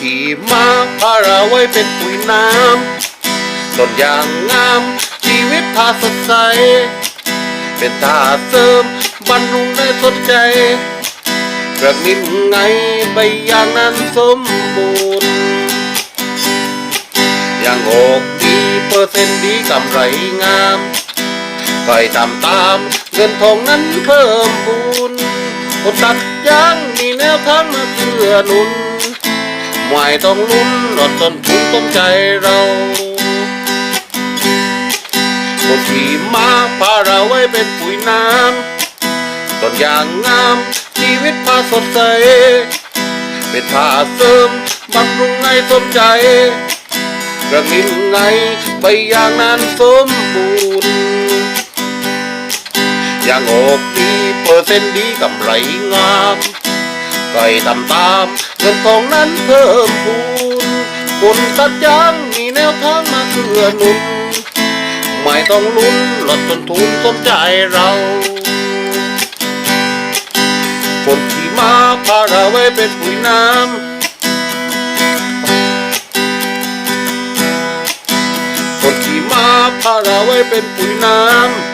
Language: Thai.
ขี่ม้าพาเราไว้เป็นปุ๋ยน้ำต้นยางงาม ชีวิตพาสดใส เป็นท่าเสริมบรรลุได้สนใจกระมินไงใบยางนั้นสมบูรณ์ยางอกดีเปอร์เซ็นต์ดีกำไรงามก็ให้ทำตามเงินทองนั้นเพิ่มพูนคนตัดยางมีแนวทางมาเพื่อนุน ไม่ต้องลุ้นลดต้นทุนต้นใจเราคนขี่ม้าพาเราไว้เป็นปุ๋ยน้ำต้นยางงามชีวิตพาสดใส เป็นท่าเสริมบำรุงให้สมใจกระมินไงใบยางนั้นสมบูรณ์อย่างออกดีเปอร์เซ็นต์ดีกำไรงาม ไก่ทำตามเงินทองนั้นเพิ่มพูนคนตัดยางมีแนวทางมาเกื้อหนุน ไม่ต้องลุ้นลดต้นทุนสมใจเราคนขี่มาพาเราไว้เป็นปุ๋ยน้ำคนขี่มาพาเราไว้เป็นปุ๋ยน้ำ